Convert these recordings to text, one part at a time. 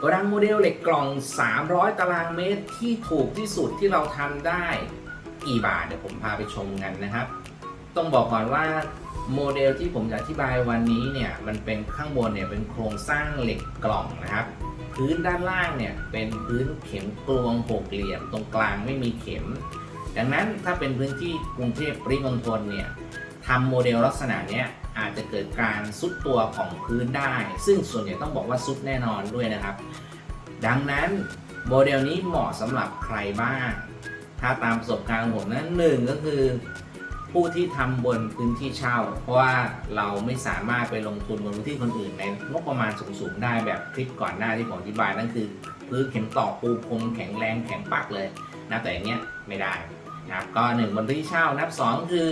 โกดังโมเดลเหล็กกล่อง 300 ตารางเมตรที่ถูกที่สุดที่เราทำได้กี่บาทเดี๋ยวผมพาไปชมกันนะครับ ต้องบอกก่อนว่าโมเดลที่ผมจะอธิบายวันนี้เนี่ยมันเป็นข้างบนเนี่ยเป็นโครงสร้างเหล็กกล่องนะครับ พื้นด้านล่างเนี่ยเป็นพื้นเข็มกลวงหกเหลี่ยม ตรงกลางไม่มีเข็ม ดังนั้นถ้าเป็นพื้นที่กรุงเทพปริมณฑลเนี่ยทำโมเดลลักษณะเนี้ย อาจจะเกิดการซุดตัวของพื้นได้ ซึ่งส่วนใหญ่ต้องบอกว่าซุดแน่นอนด้วยนะครับ ดังนั้นโมเดลนี้เหมาะสำหรับใครบ้าง ถ้าตามประสบการณ์ผมนั้นหนึ่งก็คือ ผู้ที่ทำบนพื้นที่เช่า เพราะว่าเราไม่สามารถไปลงทุนบนพื้นที่คนอื่นในงบประมาณสูงๆได้แบบคลิปก่อนหน้าที่ผมอธิบายนั่นคือพื้นเข็มตอกปูพรมแข็งแรงแข็งปักเลยนะแต่อย่างเงี้ยไม่ได้นะครับก็หนึ่งบนพื้นที่เช่านับสองคือ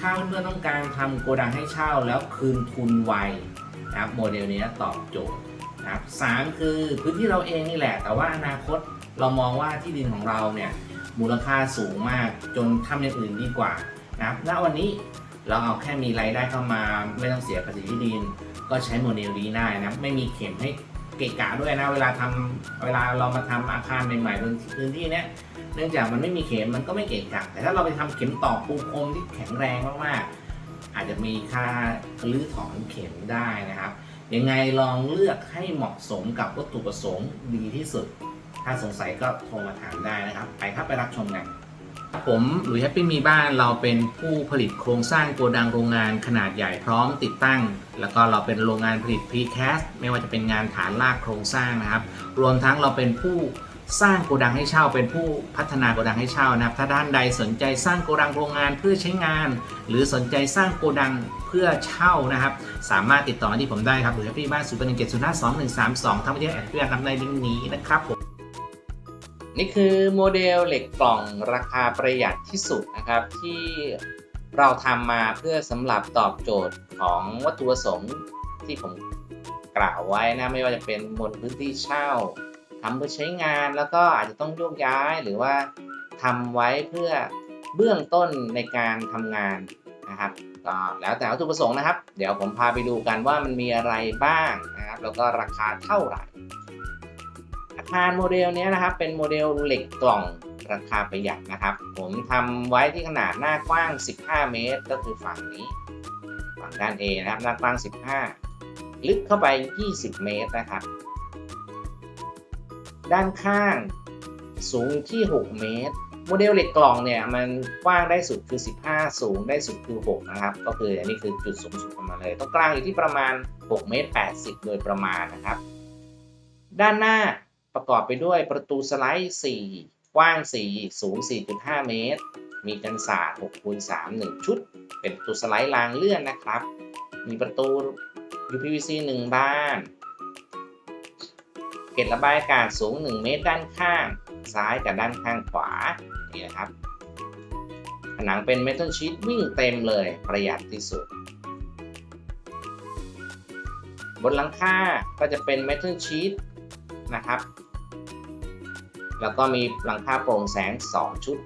ถ้าเพื่อนต้องการทำโกดังให้เช่าแล้วคืนทุนไวนะครับโมเดลนี้ตอบโจทย์นะครับสามคือพื้นที่เราเองนี่แหละ แต่ว่าอนาคตเรามองว่าที่ดินของเราเนี่ยมูลค่าสูงมากจนทำอย่างอื่นดีกว่านะครับณวันนี้เราเอาแค่มีรายได้เข้ามาไม่ต้องเสียภาษีที่ดิน ก็ใช้โมเดลนี้ได้นะไม่มีเข็มให้เกะกะด้วยนะเวลาทำเวลาเรามาทำอาคารใหม่ๆบนพื้นที่เนี้ย เนื่องจากมันไม่มีเข็มมันก็ไม่เกะกะแต่ถ้าเราไปทำเข็มตอกปูพรมที่แข็งแรงมากๆอาจจะมีค่ารื้อถอนเข็มได้นะครับยังไงลองเลือกให้เหมาะสมกับวัตถุประสงค์ดีที่สุด ถ้าสงสัยก็โทรมาถามได้นะครับ ไปครับไปรับชมกันผมหลุยแฮปปี้มีบ้านเราเป็นผู้ผลิตโครงสร้างโกดังโรงงานขนาดใหญ่พร้อมติดตั้ง แล้วก็เราเป็นโรงงานผลิต Precast ไม่ว่าจะเป็นงานฐานรากโครงสร้างนะครับ รวมทั้งเราเป็นผู้ สร้างโกดังให้เช่าเป็นผู้พัฒนาโกดังให้เช่านะครับ ถ้าด้านใดสนใจสร้างโกดังโรงงานเพื่อใช้งาน หรือสนใจสร้างโกดังเพื่อเช่านะครับ สามารถติดต่อมาที่ผมได้ครับหรือแฮปปี้บ้านศูนย์หนึ่งเจ็ดศูนย์ห้าสองหนึ่งสามสองทั้งประเทศแอดเพื่อนำในลิงก์นี้นะครับผมนี่คือโมเดลเหล็กกล่องราคาประหยัดที่สุดนะครับที่เราทำมาเพื่อสำหรับตอบโจทย์ของวัตถุประสงค์ที่ผมกล่าวไว้นะไม่ว่าจะเป็นบนพื้นที่เช่า ทำเพื่อใช้งานแล้วก็อาจจะต้องโยกย้ายหรือว่าทำไว้เพื่อเบื้องต้นในการทำงานนะครับก็แล้วแต่วัตถุประสงค์นะครับ เดี๋ยวผมพาไปดูกันว่ามันมีอะไรบ้างนะครับ แล้วก็ราคาเท่าไหร่ อาคารโมเดลนี้นะครับ เป็นโมเดลเหล็กกล่องราคาประหยัดนะครับ ผมทำไว้ที่ขนาดหน้ากว้าง 15 เมตร ก็คือฝั่งนี้ ฝั่งด้าน A นะครับหน้ากว้าง 15 ลึกเข้าไป 20 เมตรนะครับ ด้านข้างสูงที่ 6 เมตร โมเดลเหล็กกล่องเนี่ยมันกว้างได้สุดคือ 15 สูงได้สุดคือ 6 นะครับ ก็คืออันนี้คือจุดสูงสุดของมันเลยตรงกลางอยู่ที่ประมาณ 6 เมตร 80 โดยประมาณนะครับ ด้านหน้าประกอบไปด้วยประตูสไลด์ 4 กว้าง 4 สูง 4.5 เมตร มีกันศาสตร์6คูณ3 1 ชุด เป็นประตูสไลด์รางเลื่อนนะครับ มีประตู UPVC 1 บาน เกล็ดระบายอากาศสูง 1 เมตรด้านข้าง ซ้ายกับด้านข้างขวา นี่นะครับ ผนังเป็นเมทัลชีตวิ่งเต็มเลยประหยัดที่สุด บนหลังคาก็จะเป็นเมทัลชีตนะครับ แล้วก็มีหลังคาโปร่งแสง 2 ชุด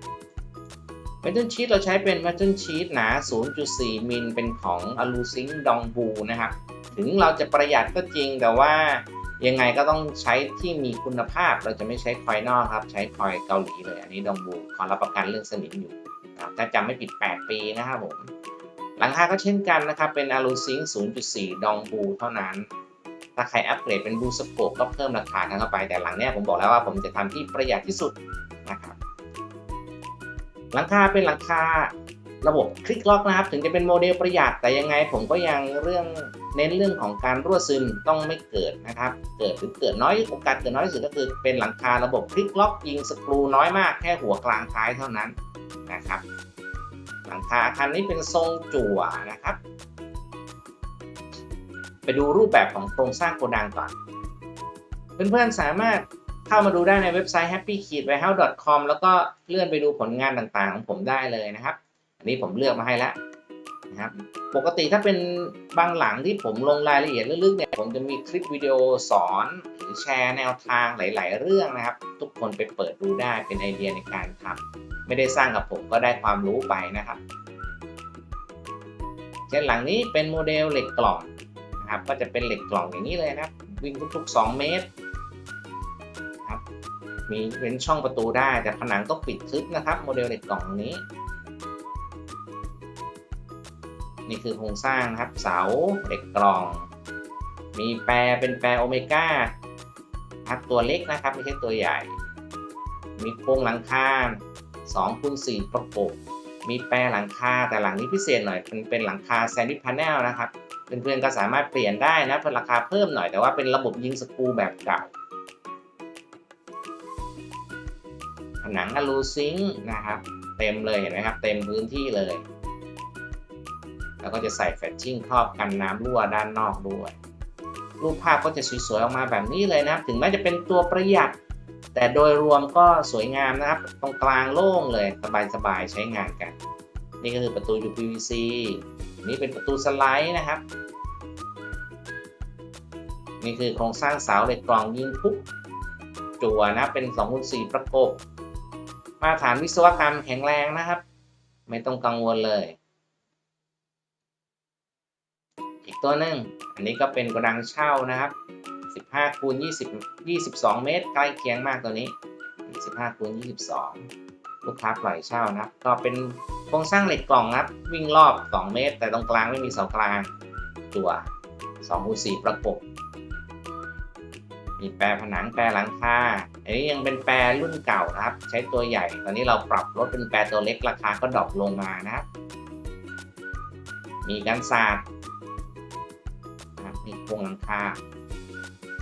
เมทัลชีตเราใช้เป็นเมทัลชีตหนา 0.4 มิลเป็นของอลูซิงดองบูนะครับ ถึงเราจะประหยัดก็จริงแต่ว่า ยังไงก็ต้องใช้ที่มีคุณภาพ เราจะไม่ใช้คอยนอกครับ ใช้คอยเกาหลีเลย อันนี้ดองบูขอรับประกันเรื่องสนิมอยู่นะครับถ้าจำไม่ผิด 8 ปีนะครับผม หลังคาก็เช่นกันนะครับ เป็นอลูซิง0.4 ดองบูเท่านั้น ถ้าใครอัปเกรดเป็นบูสโปก็เพิ่มราคากันเข้าไป แต่หลังเนี้ยผมบอกแล้วว่าผมจะทำที่ประหยัดที่สุดนะครับหลังคาเป็นหลังคาระบบคลิกล็อกนะครับ ถึงจะเป็นโมเดลประหยัดแต่ยังไงผมก็ยังเรื่อง เน้นเรื่องของการรั่วซึมต้องไม่เกิดนะครับ เกิดหรือเกิดน้อยโอกาสเกิดน้อยที่สุดก็คือเป็นหลังคาระบบคลิกล็อกยิงสกรูน้อยมากแค่หัวกลางท้ายเท่านั้นนะครับ หลังคาคารนี้เป็นทรงจั่วนะครับ ไปดูรูปแบบของโครงสร้างโกดังก่อน เพื่อนๆสามารถเข้ามาดูได้ในเว็บไซต์ happy w a r e h o u s e c o m แล้วก็เลื่อนไปดูผลงานต่างๆของผมได้เลยนะครับ อันนี้ผมเลือกมาให้แล้ว นะครับ ปกติถ้าเป็นบางหลังที่ผมลงรายละเอียดลึกๆเนี่ยผมจะมีคลิปวิดีโอสอนหรือแชร์แนวทางหลาย ๆ เรื่องนะครับ ทุกคนไปเปิดดูได้เป็นไอเดียในการทำไม่ได้สร้างกับผมก็ได้ความรู้ไปนะครับเช่นหลังนี้เป็นโมเดลเหล็กกล่องนะครับก็จะเป็นเหล็กกล่องอย่างนี้เลยนะครับ วิ่งทุกๆ 2 เมตรมีเว้นช่องประตูได้แต่ผนังต้องปิดทึบนะครับ โมเดลเหล็กกล่องนี้ นี่คือโครงสร้างนะครับ เสาเหล็กกล่อง มีแปรเป็นแปรโอเมก้าครับตัวเล็กนะครับไม่ใช่ตัวใหญ่ มีโครงหลังคา2คูณ4ประกบ มีแปรหลังคาแต่หลังนี้พิเศษหน่อยเป็นเป็นหลังคาแซนด์วิชพาเนลนะครับเพื่อนๆก็สามารถเปลี่ยนได้นะเป็นราคาเพิ่มหน่อยแต่ว่าเป็นระบบยิงสกูแบบเก่าผนังอะลูซิงนะครับ เต็มเลยเห็นไหมครับ เต็มพื้นที่เลย แล้วก็จะใส่แฟชชิ่งครอบกันน้ำรั่วด้านนอกด้วย รูปภาพก็จะสวยๆออกมาแบบนี้เลยนะครับ ถึงแม้จะเป็นตัวประหยัด แต่โดยรวมก็สวยงามนะครับ ตรงกลางโล่งเลยสบายๆใช้งานกัน นี่ก็คือประตู UPVC นี่เป็นประตูสไลด์นะครับ นี่คือโครงสร้างเสาเหล็กกล่องยิงปุ๊บจั่วนะเป็น2คูณ4ประกบ มาตรฐานวิศวกรรมแข็งแรงนะครับ ไม่ต้องกังวลเลย ตัวหนึ่งอันนี้ก็เป็นกระดังเช่านะครับ 15คูณ20 22 เมตรใกล้เคียงมากตัวนี้ 15คูณ22 ลูกค้าปล่อยเช่านะครับ ก็เป็นโครงสร้างเหล็กกล่องนะครับ วิ่งรอบ 2 เมตร แต่ตรงกลางไม่มีเสากลาง ตัว2คูณ4ประกบ มีแปรผนังแปรหลังคา อันนี้ยังเป็นแปรรุ่นเก่านะครับ ใช้ตัวใหญ่ ตอนนี้เราปรับลดเป็นแปรตัวเล็กราคาก็ดรอปลงมานะครับ มีกันศาสตร์ นะครับมีโครงหลังคา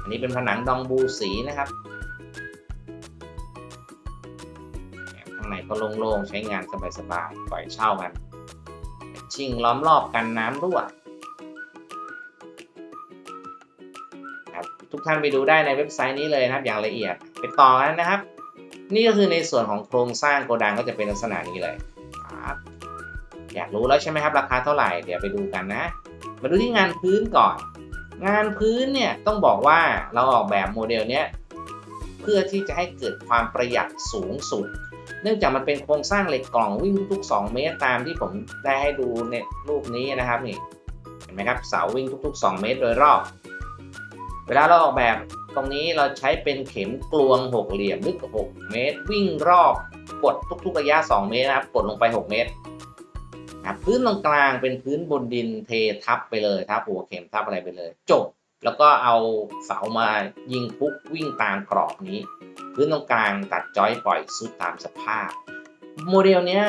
อันนี้เป็นผนังดองบูสีนะครับ ข้างในก็โล่งๆ ใช้งานสบายๆ ปล่อยเช่ากัน ชิงล้อมรอบกันน้ำรั่วครับทุกท่านไปดูได้ในเว็บไซต์นี้เลยนะครับอย่างละเอียด ไปต่อกันนะครับ นี่ก็คือในส่วนของโครงสร้างโกดังก็จะเป็นลักษณะนี้เลยครับอยากรู้แล้วใช่ไหมครับ ราคาเท่าไหร่ เดี๋ยวไปดูกันนะ มาดูที่งานพื้นก่อน งานพื้นเนี่ยต้องบอกว่าเราออกแบบโมเดลเนี้ยเพื่อที่จะให้เกิดความประหยัดสูงสุด เนื่องจากมันเป็นโครงสร้างเหล็กกล่องวิ่งทุกๆ2เมตรตามที่ผมได้ให้ดูในรูปนี้นะครับนี่เห็นไหมครับเสาวิ่งทุก ๆ 2 เมตรโดยรอบ เวลาเราออกแบบตรงนี้เราใช้เป็นเข็มกลวงหกเหลี่ยมลึก 6 เมตร วิ่งรอบกดทุก ๆ ระยะ 2 เมตรนะครับกดลงไป 6 เมตร ครับพื้นตรงกลางเป็นพื้นบนดินเททับไปเลยทับหัวเข็มทับอะไรไปเลย จบ แล้วก็เอาเสามายิงพุกวิ่งตามกรอบนี้ พื้นตรงกลางตัดจอยปล่อยสุดตามสภาพ โมเดลเนี้ย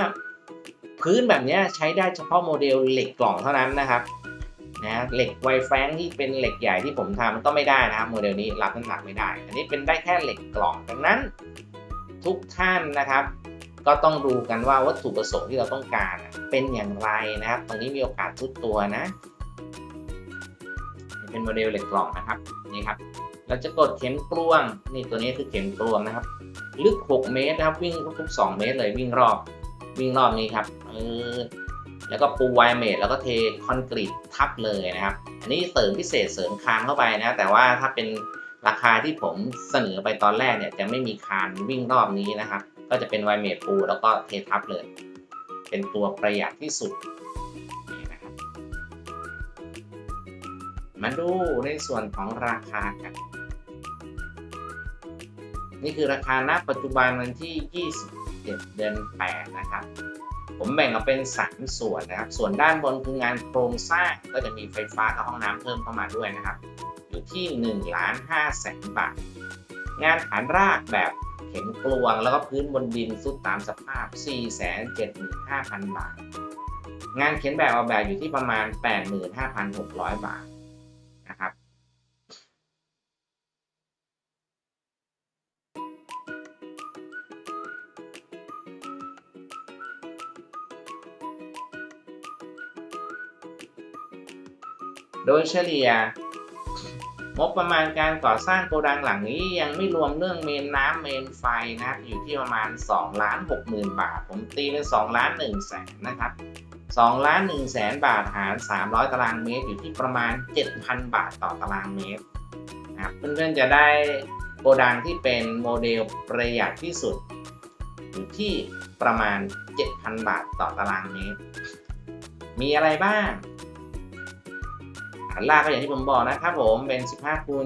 พื้นแบบเนี้ยใช้ได้เฉพาะโมเดลเหล็กกล่องเท่านั้นนะครับนะเหล็กไวแฟงที่เป็นเหล็กใหญ่ที่ผมทำก็ไม่ได้นะครับโมเดลนี้รับน้ำหนักไม่ได้ อันนี้เป็นได้แค่เหล็กกล่องดังนั้น ทุกท่านนะครับ ก็ต้องดูกันว่าวัตถุประสงค์ที่เราต้องการเป็นอย่างไรนะครับ ตรงนี้มีโอกาสทุดตัวนะ เป็นโมเดลเหล็กกล่องนะครับนี่ครับ เราจะกดเข็มกลวงนี่ตัวนี้คือเข็มกลวงนะครับ ลึก 6 เมตรนะครับ วิ่งทุก2เมตรเลยวิ่งรอบ วิ่งรอบนี้ครับเออแล้วก็ปูไวเมทแล้วก็เทคอนกรีตทับเลยนะครับ อันนี้เสริมพิเศษเสริมคานเข้าไปนะ แต่ว่าถ้าเป็นราคาที่ผมเสนอไปตอนแรกเนี่ยจะไม่มีคานวิ่งรอบนี้นะครับ ก็จะเป็นไวเมทปูแล้วก็เททับเลย เป็นตัวประหยัดที่สุดนี่นะครับมาดูในส่วนของราคากัน นี่คือราคาณปัจจุบันวันที่ 27 เดือน 8 นะครับ ผมแบ่งออกเป็น 3 ส่วนนะครับ ส่วนด้านบนคืองานโครงสร้างก็จะมีไฟฟ้ากับห้องน้ำเพิ่มเข้ามาด้วยนะครับ อยู่ที่1ล้าน5แสนบาท งานฐานรากแบบ เข็มกลวง แล้วก็พื้นบนดินสุดตามสภาพ 4 7 5 0 0 0 บาท งานเขียนแบบออกแบบอยู่ที่ประมาณ 85,600 บาทนะครับโดยเฉลี่ย งบประมาณการก่อสร้างโกดังหลังนี้ยังไม่รวมเรื่องเมนน้ำเมนไฟนะครับ อยู่ที่ประมาณ2ล้าน6หมื่นบาท ผมตีเป็น2ล้าน1แสนนะครับ2ล้าน1แสนบาทหาร 300 ตารางเมตร อยู่ที่ประมาณ 7,000 บาทต่อตารางเมตรนะครับเพื่อนๆจะได้โกดังที่เป็นโมเดลประหยัดที่สุด อยู่ที่ประมาณ 7,000 บาทต่อตารางเมตร มีอะไรบ้าง ฐานรากก็อย่างที่ผมบอกนะครับผมเป็น 15คูณ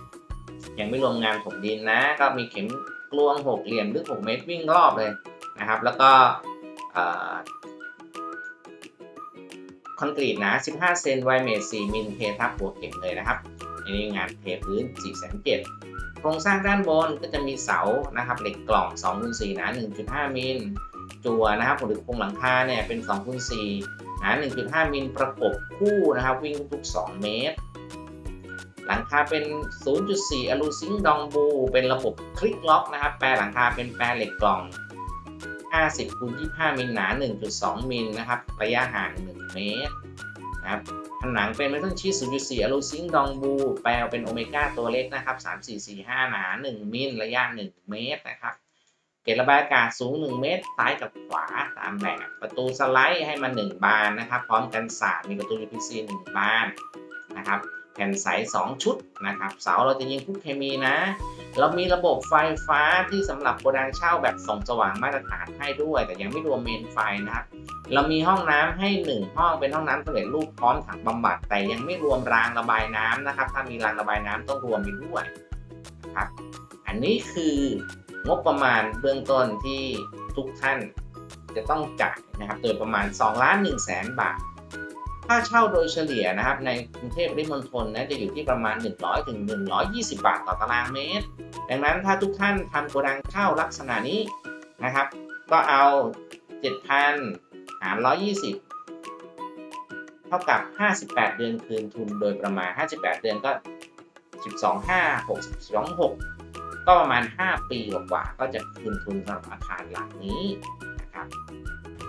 20 ยังไม่รวมงานถมดินนะ ก็มีเข็มกลวงหกเหลี่ยมลึก6เมตรวิ่งรอบเลยนะครับ แล้วก็คอนกรีตหนา 15 เซนไวเมตร 4มิลเททับหัวเข็มเลยนะครับอันนี้งานเทพื้น4 7 0 0โครงสร้างด้านบนก็จะมีเสานะครับเหล็กกล่อง2คูณ4หนา 1.5 มิลจัวนะครับหรือโครงหลังคาเนี่ยเป็น2คูณ4 นา1.5 มิลประกบคู่นะครับ วิ่งทุก 2 เมตร หลังคาเป็น 0.4 อลูซิงดองบู เป็นระบบคลิกล็อกนะครับ แปรหลังคาเป็นแปรเหล็กกล่อง 50คูณ25 มิลหนา 1.2 มิลนะครับ ระยะห่าง 1 เมตรนะครับผนังเป็นเมทัลชีส0.4 อลูซิงดองบู แปลเป็นโอเมก้าตัวเล็กนะครับ 3445 หนา 1 มิล ระยะ 1 เมตรนะครับ เกจระบายอากาศสูง 1 เมตรซ้ายกับขวาตามแบบประตูสไลด์ให้มา 1 บานนะครับ พร้อมกันสาดมีประตู UPC 1 บานนะครับแผ่นใส2ชุดนะครับ เสาเราจะยิงพุกเคมีนะ เรามีระบบไฟฟ้าที่สำหรับโกดังเช่าแบบส่องสว่างมาตรฐานให้ด้วย แต่ยังไม่รวมเมนไฟนะครับ เรามีห้องน้ำให้ 1 ห้องเป็นห้องน้ำสำเร็จรูปพร้อมถังบำบัด แต่ยังไม่รวมรางระบายน้ำนะครับ ถ้ามีรางระบายน้ำต้องรวมไปด้วยนะครับ อันนี้คือ งบประมาณเบื้องต้นที่ทุกท่านจะต้องจ่ายนะครับโดยประมาณ2ล้าน1แสนบาท ค่าเช่าโดยเฉลี่ยนะครับ ในกรุงเทพปริมณฑลนะจะอยู่ที่ประมาณ 100ถึง120 บาทต่อตารางเมตร ดังนั้นถ้าทุกท่านทำโกดังเช่าลักษณะนี้นะครับ ก็เอา 7,000หาร120 เท่ากับ 58 เดือนคืนทุนโดยประมาณ 58 เดือนก็ 12 5 6 12 6 ก็ประมาณ 5 ปีกว่าก็จะคืนทุนสำหรับอาคารหลังนี้นะครับ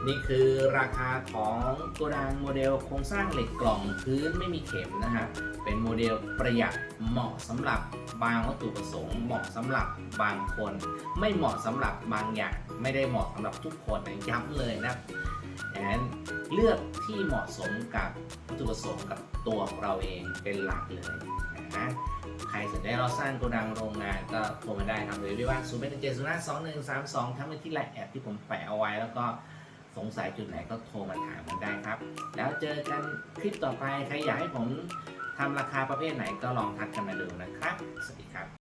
นี่คือราคาของโกดังโมเดลโครงสร้างเหล็กกล่องพื้นไม่มีเข็มนะครับเป็นโมเดลประหยัดเหมาะสำหรับบางวัตถุประสงค์เหมาะสำหรับบางคน ไม่เหมาะสำหรับบางอย่าง ไม่ได้เหมาะสำหรับทุกคนนะย้ำเลยนะดังนั้นเลือกที่เหมาะสมกับวัตถุประสงค์กับตัวของเราเองเป็นหลักเลยนะ ครสนใจเราสร้างโกดังโรงงานก็โทรมาได้ครับเลยที่ว่า0 8 7 0 5 2 1 3 2ทั้งไปที่ไลน์แอดที่ผมแปะเอาไว้ แล้วก็สงสัยจุดไหนก็โทรมาถามกันได้ครับ แล้วเจอกันคลิปต่อไป ใครอยากให้ผมทำราคาประเภทไหนก็ลองทักกันมาดูนะครับ สวัสดีครับ